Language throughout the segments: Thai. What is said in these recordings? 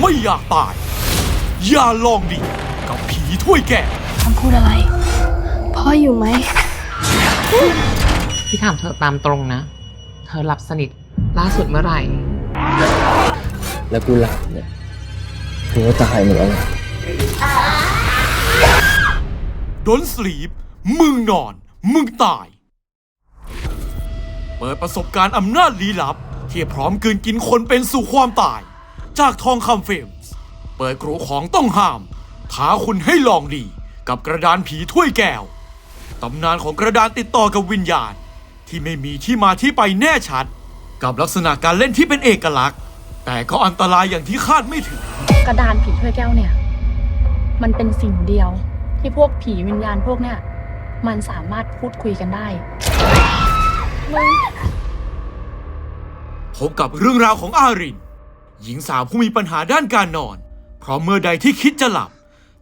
ไม่อยากตาย อย่าลองดีกับผีถ้วยแก่วคำพูดอะไร พ่ออยู่ไหม พี่ถามเธอตามตรงนะ เธอหลับสนิทล่าสุดเมื่อไหร่ แล้วกูหลับเนี่ยกูก็ตายหมดแล้วไงดนสลีปมึงนอน มึงตาย เปิดประสบการณ์อำนาจลี้ลับ ที่พร้อมกลืนกินคนเป็นสู่ความตาย จากทองคำเฟมส์เปิดกรูของต้องห้ามท้าคุณให้ลองดี กับกระดานผีถ้วยแก้ว ตำนานของกระดานติดต่อกับวิญญาณ ที่ไม่มีที่มาที่ไปแน่ชัด กับลักษณะการเล่นที่เป็นเอกลักษณ์ แต่ก็อันตรายอย่างที่คาดไม่ถึง กระดานผีถ้วยแก้วเนี่ย มันเป็นสิ่งเดียวที่พวกผีวิญญาณพวกเนี่ยมันสามารถพูดคุยกันได้พบกับเรื่องราวของอาริน หญิงสาวผู้มีปัญหาด้านการนอน เพราะเมื่อใดที่คิดจะหลับ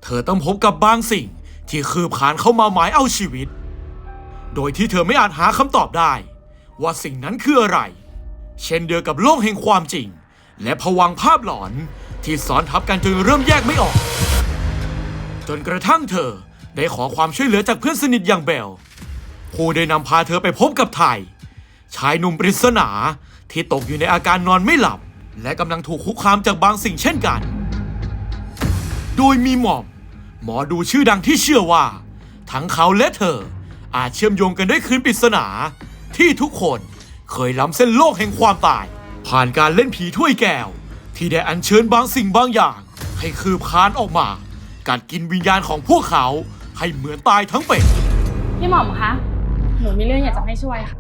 เธอต้องพบกับบางสิ่งที่คืบคานเข้ามาหมายเอาชีวิต โดยที่เธอไม่อาจหาคำตอบได้ ว่าสิ่งนั้นคืออะไร เช่นเดียวกับโลกแห่งความจริง และผวังภาพหลอนที่สอนทับกันจนเริ่มแยกไม่ออก จนกระทั่งเธอได้ขอความช่วยเหลือจากเพื่อนสนิทอย่างเบลผู้ได้นำพาเธอไปพบกับไทย ชายหนุ่มปริศนาที่ตกอยู่ในอาการนอนไม่หลับ และกำลังถูกคุกคามจากบางสิ่งเช่นกัน โดยมีหม่อม หมอดูชื่อดังที่เชื่อว่า ทั้งเขาและเธอ อาจเชื่อมโยงกันด้วยคืนปริศนา ที่ทุกคนเคยล้ำเส้นโลกแห่งความตาย ผ่านการเล่นผีถ้วยแก้ว ที่ได้อัญเชิญบางสิ่งบางอย่าง ให้คืบคลานออกมา การกินวิญญาณของพวกเขาให้เหมือนตายทั้งเป็น พี่หม่อมคะ หนูมีเรื่องอยากจะให้ช่วยค่ะ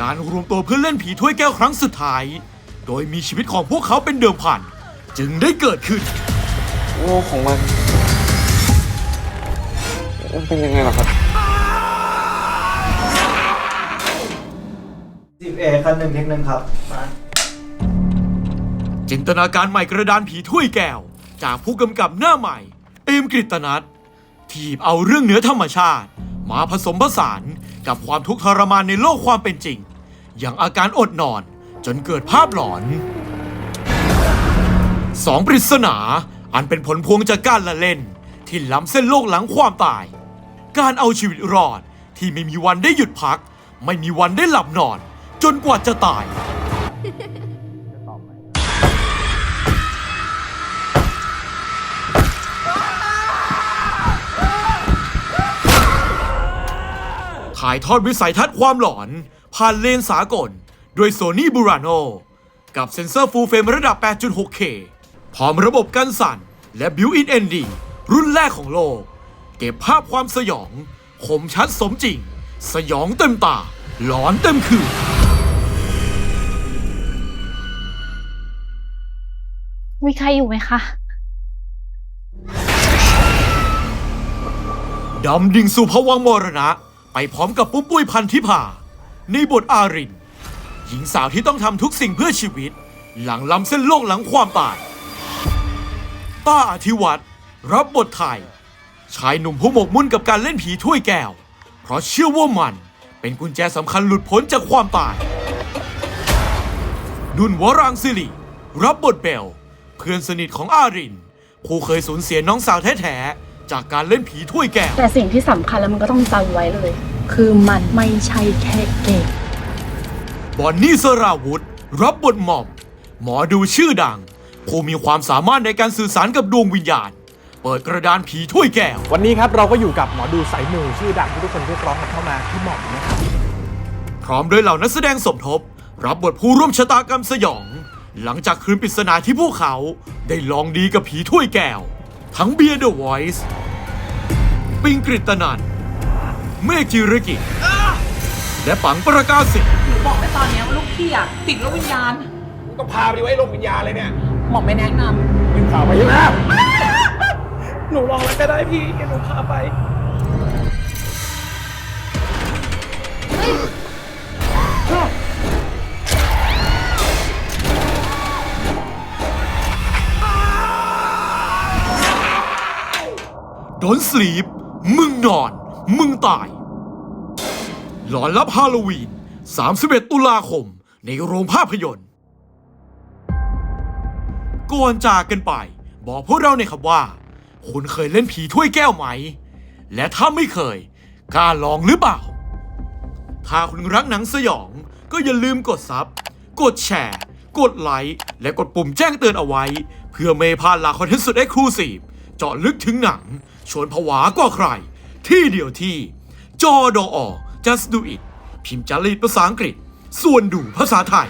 การรวมตัวเพื่อเล่นผีถ้วยแก้วครั้งสุดท้าย โดยมีชีวิตของพวกเขาเป็นเดิมพัน จึงได้เกิดขึ้นโลกของมัน มันเป็นยังไงล่ะครับสิบเอคันหนึ่งเทคหนึ่งครับจินตนาการใหม่กระดานผีถ้วยแก้ว จากผู้กำกับหน้าใหม่ เอมกฤตนัทที่หยิบเอาเรื่องเหนือธรรมชาติ มาผสมผสานกับความทุกข์ทรมานในโลกความเป็นจริง อย่างอาการอดนอน จนเกิดภาพหลอนสองปริศนาอันเป็นผลพวงจากการละเล่น ที่ล้ำเส้นโลกหลังความตาย การเอาชีวิตรอดที่ไม่มีวันได้หยุดพัก ไม่มีวันได้หลับนอน จนกว่าจะตาย ถ่ายทอดวิสัยทัศน์ความหลอน ผ่านเลนส์สากล ด้วยโซนี่บูราโนกับเซ็นเซอร์ฟูลเฟรมระดับ 8.6K พร้อมระบบกันสั่น และบิวอิน ND รุ่นแรกของโลก เก็บภาพความสยองคมชัดสมจริง สยองเต็มตา หลอนเต็มคืนมีใครอยู่ไหมคะดำดิ่งสู่ภวังค์มรณะ ไปพร้อมกับปุ้มปุ้ยพันธิพาในบทอาริน หญิงสาวที่ต้องทำทุกสิ่งเพื่อชีวิต หลังล้ำเส้นโลกหลังความตาย ต้าอธิวัตรรับบทไทย ชายหนุ่มผู้หมกมุ่นกับการเล่นผีถ้วยแก้ว เพราะเชื่อว่ามันเป็นกุญแจสำคัญหลุดพ้นจากความตาย นุ่นวรางศิริรับบทเบล เพื่อนสนิทของอาริน ผู้เคยสูญเสียน้องสาวแท้ๆ จากการเล่นผีถ้วยแก้ว แต่สิ่งที่สำคัญแล้วมันก็ต้องจำไว้เลย คือมันไม่ใช่แค่เกม บอนนี่สราวุธ รับบทหม่อม หมอดูชื่อดัง ผู้มีความสามารถในการสื่อสารกับดวงวิญญาณ เปิดกระดานผีถ้วยแก้ว วันนี้ครับเราก็อยู่กับหมอดูสายมูชื่อดังที่ทุกคนเรียกร้องกันเข้ามาพี่หม่อมนะครับพร้อมด้วยเหล่านักแสดงสมทบ รับบทผู้ร่วมชะตากรรมสยอง หลังจากคืนปริศนาที่พวกเขาได้ลองดีกับผีถ้วยแก้ว ทั้งเบียร์เดอะวอยซ์ปิงกฤตนันเมฆจิรกิจ และปังประกาศสิทธิ์หนูบอกไปตอนเนี้ยว่าลูกพี่อะติดโรควิญญาณก็พาไปไว้โรงวิญญาณเลยเนี่ยหมอไม่แนะนเป็นข่าวไปใช่ไหมหนูลองแล้วก็ได้พี่แกหนูพาไป โดนสลีปมึงนอน มึงตาย หลอนลับฮาโลวีน 31 ตุลาคม ในโรงภาพยนตร์ ก่อนจากกันไป บอกพวกเราหน่อยครับว่า คุณเคยเล่นผีถ้วยแก้วไหม และถ้าไม่เคย กล้าลองหรือเปล่า ถ้าคุณรักหนังสยอง ก็อย่าลืมกดซับ กดแชร์ กดไลค์ และกดปุ่มแจ้งเตือนเอาไว้ เพื่อไม่พลาดหลากคอนเทนต์สุดเอ็กซ์คลูซีฟเจาะลึกถึงหนัง ชวนผวากว่าใคร ที่เดียวที่จอดอ just do it พิมพ์จารีตภาษาอังกฤษ ส่วนดูภาษาไทย